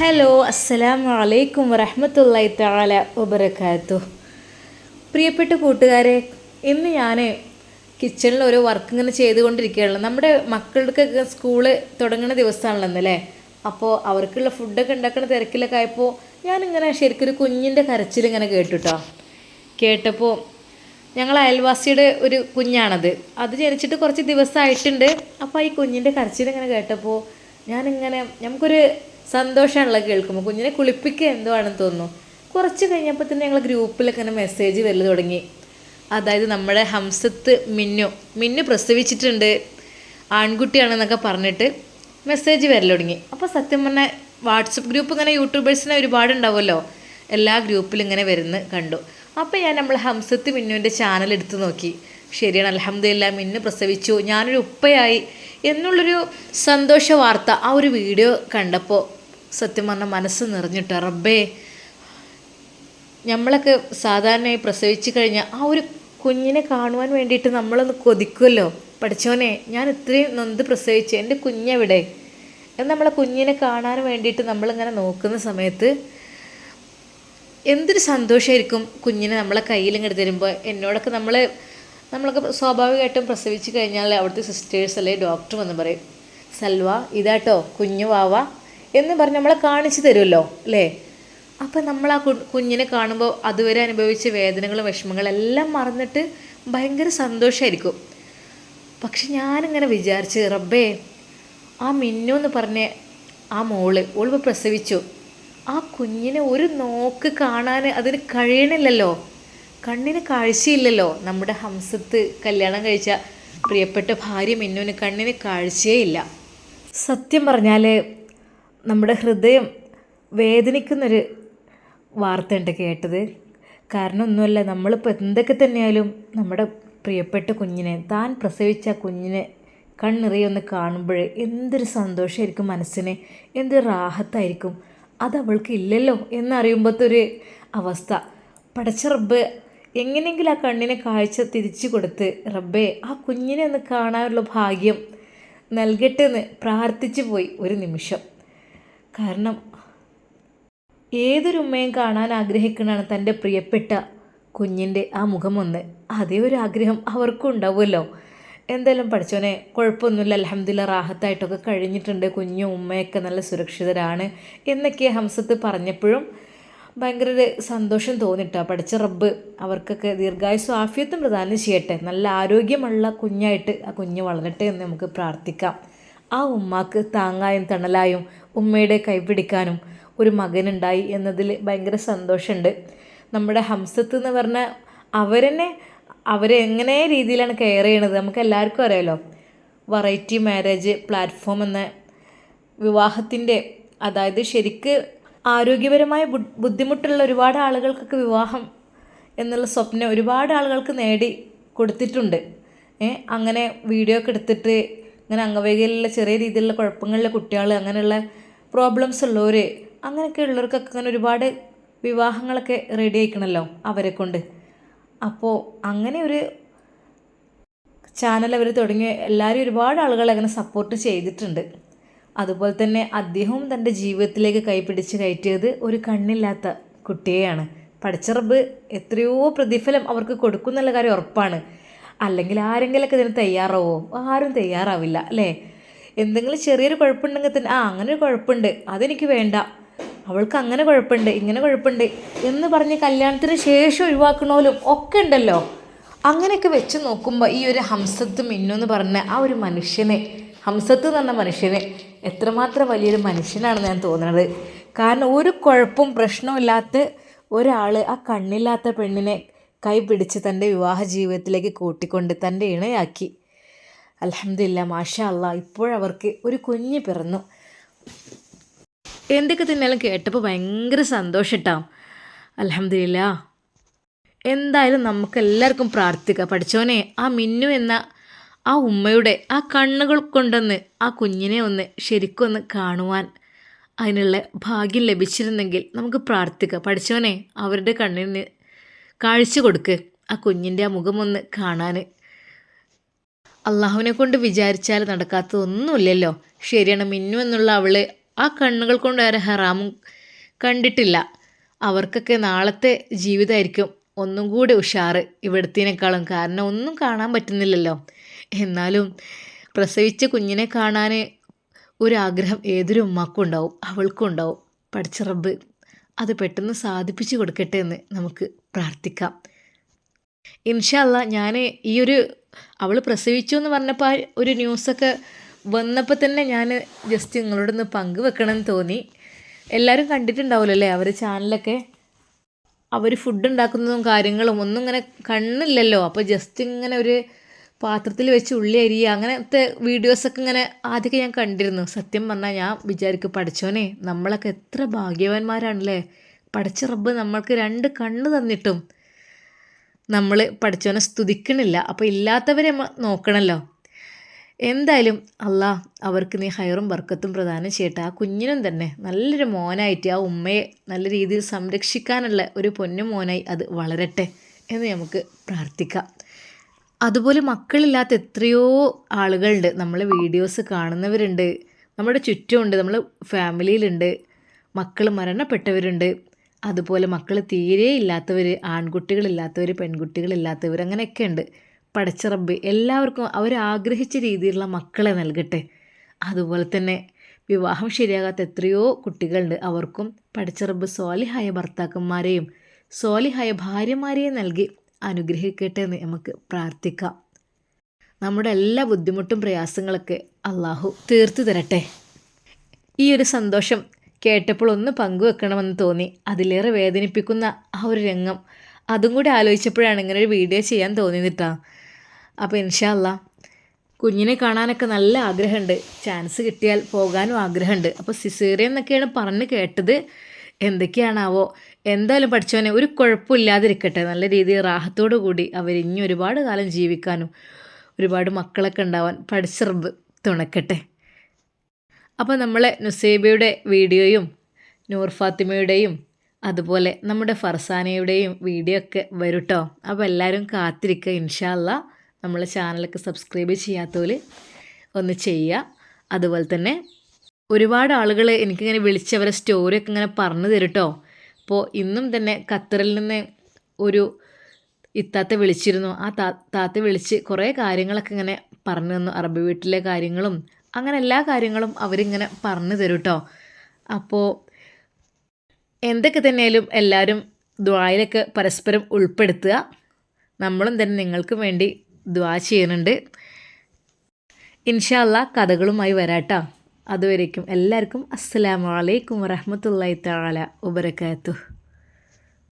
Hello അസ്സലാമു അലൈക്കും വറഹമത്തല്ലായി തആല വബറകാതുഹു. പ്രിയപ്പെട്ട കൂട്ടുകാരെ ഇന്ന് ഞാൻ കിച്ചണിൽ ഓരോ വർക്ക് ഇങ്ങനെ ചെയ്തുകൊണ്ടിരിക്കുകയാണ് നമ്മുടെ മക്കൾക്കൊക്കെ സ്കൂൾ തുടങ്ങുന്ന ദിവസമാണല്ലോ ഇന്നല്ലേ അപ്പോൾ അവർക്കുള്ള ഫുഡൊക്കെ ഉണ്ടാക്കുന്ന തിരക്കിലൊക്കെ ആയപ്പോൾ ഞാനിങ്ങനെ ശരിക്കൊരു കുഞ്ഞിന്റെ കരച്ചിൽ ഇങ്ങനെ കേട്ടുട്ടോ കേട്ടപ്പോൾ ഞങ്ങൾ അയൽവാസിയുടെ ഒരു കുഞ്ഞാണത്. അത് ജനിച്ചിട്ട് കുറച്ച് ദിവസമായിട്ടുണ്ട്. അപ്പോൾ ഈ കുഞ്ഞിന്റെ കരച്ചിൽ ഇങ്ങനെ കേട്ടപ്പോൾ ഞാനിങ്ങനെ നമുക്കൊരു സന്തോഷമാണല്ലോ കേൾക്കുമ്പോൾ കുഞ്ഞിനെ കുളിപ്പിക്കുക എന്തോ ആണെന്ന് തോന്നുന്നു. കുറച്ച് കഴിഞ്ഞപ്പോൾ തന്നെ ഞങ്ങൾ ഗ്രൂപ്പിലൊക്കെ ഇങ്ങനെ മെസ്സേജ് വരൽ തുടങ്ങി. അതായത് നമ്മുടെ ഹംസത്ത് മിന്നു. മിന്നു പ്രസവിച്ചിട്ടുണ്ട്. ആൺകുട്ടിയാണെന്നൊക്കെ പറഞ്ഞിട്ട് മെസ്സേജ് വരൽ തുടങ്ങി. അപ്പോൾ സത്യം പറഞ്ഞാൽ വാട്സപ്പ് ഗ്രൂപ്പ് ഇങ്ങനെ യൂട്യൂബേഴ്സിനെ ഒരുപാടുണ്ടാവുമല്ലോ എല്ലാ ഗ്രൂപ്പിലും ഇങ്ങനെ വരുന്ന കണ്ടു. അപ്പോൾ ഞാൻ നമ്മൾ ഹംസത്ത് മിന്നുവിന്റെ ചാനൽ എടുത്തു നോക്കി. ശരിയാണ് അലഹമ്മദില്ല മിന്നു പ്രസവിച്ചു. ഞാനൊരു ഉപ്പയായി. എന്നുള്ളൊരു സന്തോഷ വാർത്ത ആ ഒരു വീഡിയോ കണ്ടപ്പോൾ സത്യം പറഞ്ഞാൽ മനസ്സ് നിറഞ്ഞിട്ട് റബ്ബേ നമ്മളൊക്കെ സാധാരണയായി പ്രസവിച്ച് കഴിഞ്ഞാൽ ആ ഒരു കുഞ്ഞിനെ കാണുവാൻ വേണ്ടിയിട്ട് നമ്മളൊന്ന് കൊതിക്കുമല്ലോ പഠിച്ചോനെ ഞാൻ ഇത്രയും നൊന്ത് പ്രസവിച്ചു എന്റെ കുഞ്ഞെവിടെ? എന്ന് നമ്മളെ കുഞ്ഞിനെ കാണാൻ വേണ്ടിയിട്ട് നമ്മളിങ്ങനെ നോക്കുന്ന സമയത്ത് എന്തൊരു സന്തോഷമായിരിക്കും കുഞ്ഞിനെ നമ്മളെ കയ്യിൽ ഇങ്ങോട്ട് തരുമ്പോൾ. എന്നോടൊക്കെ നമ്മൾ നമ്മളൊക്കെ സ്വാഭാവികമായിട്ടും പ്രസവിച്ച് കഴിഞ്ഞാൽ അവിടുത്തെ സിസ്റ്റേഴ്സ് അല്ലെങ്കിൽ ഡോക്ടർ വന്ന് പറയും സൽവ ഇതാട്ടോ കുഞ്ഞു വാവ എന്ന് പറഞ്ഞ് നമ്മളെ കാണിച്ചു തരുമല്ലോ അല്ലേ? അപ്പം നമ്മൾ ആ കുഞ്ഞിനെ കാണുമ്പോൾ അതുവരെ അനുഭവിച്ച വേദനകളും വിഷമങ്ങളും എല്ലാം മറന്നിട്ട് ഭയങ്കര സന്തോഷമായിരിക്കും പക്ഷെ ഞാനിങ്ങനെ വിചാരിച്ച് റബ്ബേ ആ മിന്നു എന്ന് പറഞ്ഞ ആ മോൾ ഓളിപ്പോൾ പ്രസവിച്ചു. ആ കുഞ്ഞിനെ ഒരു നോക്ക് കാണാൻ അതിന് കഴിയണില്ലല്ലോ. കണ്ണിന് കാഴ്ചയില്ലല്ലോ. നമ്മുടെ ഹംസത്ത് കല്യാണം കഴിച്ച പ്രിയപ്പെട്ട ഭാര്യ മിന്നുവിന് കണ്ണിന് കാഴ്ചയേ ഇല്ല സത്യം പറഞ്ഞാൽ നമ്മുടെ ഹൃദയം വേദനിക്കുന്നൊരു വാർത്തയുണ്ട് കേട്ടത്. കാരണം ഒന്നുമല്ല നമ്മളിപ്പോൾ എന്തൊക്കെ തന്നെയായാലും നമ്മുടെ പ്രിയപ്പെട്ട കുഞ്ഞിനെ താൻ പ്രസവിച്ച കുഞ്ഞിനെ കണ്ണിറിയൊന്ന് കാണുമ്പോൾ എന്തൊരു സന്തോഷമായിരിക്കും മനസ്സിന് എന്തൊരു റാഹത്തായിരിക്കും. അത് അവൾക്ക് ഇല്ലല്ലോ എന്നറിയുമ്പോഴത്തൊരു അവസ്ഥ. പടച്ച റബ്ബ് എങ്ങനെയെങ്കിലും ആ കണ്ണിനെ കാഴ്ച തിരിച്ചു കൊടുത്ത് റബ്ബേ ആ കുഞ്ഞിനെ ഒന്ന് കാണാനുള്ള ഭാഗ്യം നൽകട്ടെ എന്ന് പ്രാർത്ഥിച്ചു പോയി ഒരു നിമിഷം. കാരണം ഏതൊരു ഉമ്മയും കാണാൻ ആഗ്രഹിക്കുന്നതാണ് തന്റെ പ്രിയപ്പെട്ട കുഞ്ഞിന്റെ ആ മുഖമൊന്ന്. അതേ ഒരു ആഗ്രഹം അവർക്കും ഉണ്ടാവുമല്ലോ. എന്തായാലും പഠിച്ചോനെ കുഴപ്പമൊന്നുമില്ല. അലഹമ്മദില്ല റാഹത്തായിട്ടൊക്കെ കഴിഞ്ഞിട്ടുണ്ട്. കുഞ്ഞും ഉമ്മയൊക്കെ നല്ല സുരക്ഷിതരാണ് എന്നൊക്കെ ഹംസത്ത് പറഞ്ഞപ്പോഴും ഭയങ്കര ഒരു സന്തോഷം തോന്നിട്ടാ. പഠിച്ച റബ്ബ് അവർക്കൊക്കെ ദീർഘായുസ്സും ആഫിയത്തും പ്രദാനം ചെയ്യട്ടെ. നല്ല ആരോഗ്യമുള്ള കുഞ്ഞായിട്ട് ആ കുഞ്ഞ് വളരട്ടെ എന്ന് നമുക്ക് പ്രാർത്ഥിക്കാം. ആ ഉമ്മാക്ക് താങ്ങായും തണലായും ഉമ്മയുടെ കൈപിടിക്കാനും ഒരു മകനുണ്ടായി എന്നതിൽ ഭയങ്കര സന്തോഷമുണ്ട് നമ്മുടെ ഹംസത്ത് എന്ന് പറഞ്ഞ അവരെന്നെ അവരെങ്ങനെ രീതിയിലാണ് കെയർ ചെയ്യണത് നമുക്ക് എല്ലാവർക്കും അറിയാലോ. വെറൈറ്റി മാരേജ് പ്ലാറ്റ്ഫോം എന്ന വിവാഹത്തിന്റെ അതായത് ശരിക്ക് ആരോഗ്യപരമായ ബുദ്ധിമുട്ടുള്ള ഒരുപാട് ആളുകൾക്കൊക്കെ വിവാഹം എന്നുള്ള സ്വപ്നം ഒരുപാട് ആളുകൾക്ക് നേടി കൊടുത്തിട്ടുണ്ട്. അങ്ങനെ വീഡിയോ ഒക്കെ എടുത്തിട്ട് ഇങ്ങനെ അംഗവൈകല്യമുള്ള ചെറിയ രീതിയിലുള്ള കുഴപ്പങ്ങളിലെ കുട്ടികൾ അങ്ങനെയുള്ള പ്രോബ്ലംസ് ഉള്ളവർ അങ്ങനെയൊക്കെ ഉള്ളവർക്കൊക്കെ അങ്ങനെ ഒരുപാട് വിവാഹങ്ങളൊക്കെ റെഡി ആയിക്കണല്ലോ അവരെ കൊണ്ട്. അപ്പോൾ അങ്ങനെ ഒരു ചാനൽ അവർ തുടങ്ങി എല്ലാവരും ഒരുപാട് ആളുകൾ അങ്ങനെ സപ്പോർട്ട് ചെയ്തിട്ടുണ്ട്. അതുപോലെ തന്നെ അദ്ദേഹവും തന്റെ ജീവിതത്തിലേക്ക് കൈപിടിച്ച് കയറ്റിയത് ഒരു കണ്ണില്ലാത്ത കുട്ടിയെയാണ്. പഠിച്ചറബ് എത്രയോ പ്രതിഫലം അവർക്ക് കൊടുക്കുന്നുള്ള കാര്യം ഉറപ്പാണ്. അല്ലെങ്കിൽ ആരെങ്കിലൊക്കെ ഇതിന് തയ്യാറാവോ. ആരും തയ്യാറാവില്ല അല്ലേ? എന്തെങ്കിലും ചെറിയൊരു കുഴപ്പമുണ്ടെങ്കിൽ തന്നെ ആ അങ്ങനെ ഒരു കുഴപ്പമുണ്ട്. അതെനിക്ക് വേണ്ട. അവൾക്ക് അങ്ങനെ കുഴപ്പമുണ്ട് ഇങ്ങനെ കുഴപ്പമുണ്ട് എന്ന് പറഞ്ഞ് കല്യാണത്തിന് ശേഷം ഒഴിവാക്കണോലും ഒക്കെ ഉണ്ടല്ലോ. അങ്ങനെയൊക്കെ വെച്ച് നോക്കുമ്പോൾ ഈ ഒരു ഹംസത്ത് മിന്നു എന്ന് പറഞ്ഞ ആ ഒരു മനുഷ്യനെ ഹംസത്ത് എന്ന് പറഞ്ഞ മനുഷ്യനെ എത്രമാത്രം വലിയൊരു മനുഷ്യനാണെന്ന് ഞാൻ തോന്നുന്നത് കാരണം ഒരു കുഴപ്പവും പ്രശ്നവും ഇല്ലാത്ത ഒരാൾ ആ കണ്ണില്ലാത്ത പെണ്ണിനെ കൈ പിടിച്ച് തന്റെ വിവാഹ ജീവിതത്തിലേക്ക് കൂട്ടിക്കൊണ്ട് തന്റെ ഇണയാക്കി. അലഹമില്ല മാഷാ അല്ലാ ഇപ്പോഴവർക്ക് ഒരു കുഞ്ഞ് പിറന്നു. എന്തൊക്കെ തന്നെയാലും കേട്ടപ്പോൾ ഭയങ്കര സന്തോഷിട്ടാ. അലഹമില്ല എന്തായാലും നമുക്ക് എല്ലാവർക്കും പ്രാർത്ഥിക്കാം. പഠിച്ചോനെ ആ മിന്നു എന്ന ആ ഉമ്മയുടെ ആ കണ്ണുകൾ കൊണ്ടൊന്ന് ആ കുഞ്ഞിനെ ഒന്ന് ശരിക്കൊന്ന് കാണുവാൻ അതിനുള്ള ഭാഗ്യം ലഭിച്ചിരുന്നെങ്കിൽ നമുക്ക് പ്രാർത്ഥിക്കാം. പഠിച്ചോനെ അവരുടെ കണ്ണിന് കാഴ്ച കൊടുക്ക്. ആ കുഞ്ഞിന്റെ ആ മുഖമൊന്ന് കാണാൻ അള്ളാഹുവിനെ കൊണ്ട് വിചാരിച്ചാൽ നടക്കാത്തതൊന്നുമില്ലല്ലോ. ശരിയാണ് മിന്നു എന്നുള്ള അവൾ ആ കണ്ണുകൾ കൊണ്ട് വേറെ ഹറാമും കണ്ടിട്ടില്ല. അവർക്കൊക്കെ നാളത്തെ ജീവിതമായിരിക്കും ഒന്നും കൂടി ഉഷാറ് ഇവിടുത്തേനേക്കാളും. കാരണം ഒന്നും കാണാൻ പറ്റുന്നില്ലല്ലോ. എന്നാലും പ്രസവിച്ച കുഞ്ഞിനെ കാണാൻ ഒരാഗ്രഹം ഏതൊരു ഉമ്മാക്കും ഉണ്ടാവും. അവൾക്കും ഉണ്ടാവും. പഠിച്ച റബ്ബ്. അത് പെട്ടെന്ന് സാധിപ്പിച്ചു കൊടുക്കട്ടെ എന്ന് നമുക്ക് പ്രാർത്ഥിക്കാം. ഇൻഷല്ല ഞാൻ ഈ ഒരു അവൾ പ്രസവിച്ചു എന്ന് പറഞ്ഞപ്പോൾ ഒരു ന്യൂസൊക്കെ വന്നപ്പോൾ തന്നെ ഞാൻ ജസ്റ്റ് നിങ്ങളോടൊന്ന് പങ്കുവെക്കണമെന്ന് തോന്നി. എല്ലാവരും കണ്ടിട്ടുണ്ടാവില്ല അല്ലേ അവർ ചാനലൊക്കെ അവർ ഫുഡ് ഉണ്ടാക്കുന്നതും കാര്യങ്ങളും ഒന്നും ഇങ്ങനെ കണ്ണില്ലല്ലോ. അപ്പോൾ ജസ്റ്റ് ഇങ്ങനെ ഒരു പാത്രത്തിൽ വെച്ച് ഉള്ളി അരിയുക അങ്ങനത്തെ വീഡിയോസൊക്കെ ഇങ്ങനെ ആദ്യമൊക്കെ ഞാൻ കണ്ടിരുന്നു. സത്യം പറഞ്ഞാൽ ഞാൻ വിചാരിക്കും പഠിച്ചോനെ നമ്മളൊക്കെ എത്ര ഭാഗ്യവാന്മാരാണല്ലേ? പഠിച്ച റബ്ബ് നമ്മൾക്ക് രണ്ട് കണ്ണ് തന്നിട്ടും നമ്മൾ പഠിച്ചവനെ സ്തുതിക്കണില്ല. അപ്പോൾ ഇല്ലാത്തവരെ നോക്കണമല്ലോ എന്തായാലും അല്ലാ അവർക്ക് നീ ഹയറും ബർക്കത്തും പ്രദാനം ചെയ്യട്ടെ. ആ കുഞ്ഞിനും തന്നെ നല്ലൊരു മോനായിട്ട് ആ ഉമ്മയെ നല്ല രീതിയിൽ സംരക്ഷിക്കാനുള്ള ഒരു പൊന്നു മോനായി അത് വളരട്ടെ എന്ന് നമുക്ക് പ്രാർത്ഥിക്കാം. അതുപോലെ മക്കളില്ലാത്ത എത്രയോ ആളുകളുണ്ട്. നമ്മൾ വീഡിയോസ് കാണുന്നവരുണ്ട്. നമ്മുടെ ചുറ്റുമുണ്ട്. നമ്മൾ ഫാമിലിയിലുണ്ട് മക്കൾ മരണപ്പെട്ടവരുണ്ട്. അതുപോലെ മക്കൾ തീരെ ഇല്ലാത്തവർ ആൺകുട്ടികളില്ലാത്തവർ പെൺകുട്ടികളില്ലാത്തവർ അങ്ങനെയൊക്കെ ഉണ്ട്. പടച്ച റബ്ബ് എല്ലാവർക്കും അവരാഗ്രഹിച്ച രീതിയിലുള്ള മക്കളെ നൽകട്ടെ. അതുപോലെ തന്നെ വിവാഹം ശരിയാകാത്ത എത്രയോ കുട്ടികളുണ്ട്. അവർക്കും പടച്ച റബ്ബ് സ്വാലിഹായ ഭർത്താക്കന്മാരെയും സ്വാലിഹായ ഭാര്യമാരെയും നൽകി അനുഗ്രഹിക്കട്ടെ എന്ന് നമുക്ക് പ്രാർത്ഥിക്കാം. നമ്മുടെ എല്ലാ ബുദ്ധിമുട്ടും പ്രയാസങ്ങളൊക്കെ അള്ളാഹു തീർത്തു തരട്ടെ. ഈ ഒരു സന്തോഷം കേട്ടപ്പോൾ ഒന്ന് പങ്കുവെക്കണമെന്ന് തോന്നി. അതിലേറെ വേദനിപ്പിക്കുന്ന ആ ഒരു രംഗം. അതും കൂടി ആലോചിച്ചപ്പോഴാണ് ഇങ്ങനെ ഒരു വീഡിയോ ചെയ്യാൻ തോന്നിയിട്ടാ അപ്പോൾ ഇൻഷാല്ല കുഞ്ഞിനെ കാണാനൊക്കെ നല്ല ആഗ്രഹമുണ്ട്. ചാൻസ് കിട്ടിയാൽ പോകാനും ആഗ്രഹമുണ്ട്. അപ്പോൾ സിസേറിയൻ എന്നൊക്കെയാണ് പറഞ്ഞ് കേട്ടത്. എന്തൊക്കെയാണാവോ? എന്തായാലും പഠിച്ചവനെ ഒരു കുഴപ്പമില്ലാതിരിക്കട്ടെ. നല്ല രീതിയിൽ റാഹത്തോടു കൂടി ഇനി ഒരുപാട് കാലം ജീവിക്കാനും ഒരുപാട് മക്കളൊക്കെ ഉണ്ടാവാൻ പഠിച്ചറബ് തുണക്കട്ടെ. അപ്പോൾ നമ്മളെ നുസൈബയുടെ വീഡിയോയും നൂർ ഫാത്തിമയുടെയും അതുപോലെ നമ്മുടെ ഫർസാനയുടെയും വീഡിയോ ഒക്കെ വരുട്ടോ. അപ്പോൾ എല്ലാവരും കാത്തിരിക്കുക. ഇൻഷാല്ല നമ്മളെ ചാനലൊക്കെ സബ്സ്ക്രൈബ് ചെയ്യാത്തവർ ഒന്ന് ചെയ്യുക. അതുപോലെ തന്നെ ഒരുപാട് ആളുകൾ എനിക്കിങ്ങനെ വിളിച്ചവരെ സ്റ്റോറിയൊക്കെ ഇങ്ങനെ പറഞ്ഞു തരും കേട്ടോ അപ്പോൾ ഇന്നും തന്നെ ഖത്തറിൽ നിന്ന് ഒരു ഇത്താത്ത വിളിച്ചിരുന്നു. ആ താ താത്ത വിളിച്ച് കുറേ കാര്യങ്ങളൊക്കെ ഇങ്ങനെ പറഞ്ഞു തന്നു. അറബി വീട്ടിലെ കാര്യങ്ങളും അങ്ങനെ എല്ലാ കാര്യങ്ങളും അവരിങ്ങനെ പറഞ്ഞു തരും കേട്ടോ അപ്പോൾ എന്തൊക്കെ തന്നെയാലും എല്ലാവരും ദ്വായിലൊക്കെ പരസ്പരം ഉൾപ്പെടുത്തുക. നമ്മളും തന്നെ നിങ്ങൾക്ക് വേണ്ടി ദ്വാ ചെയ്യുന്നുണ്ട്. ഇൻഷാല്ല കഥകളുമായി വരാട്ടോ. അതുവരേക്കും എല്ലാവർക്കും അസ്സലാമലൈക്കും വറഹമത്തല്ലാ തആല വബറകാതുഹു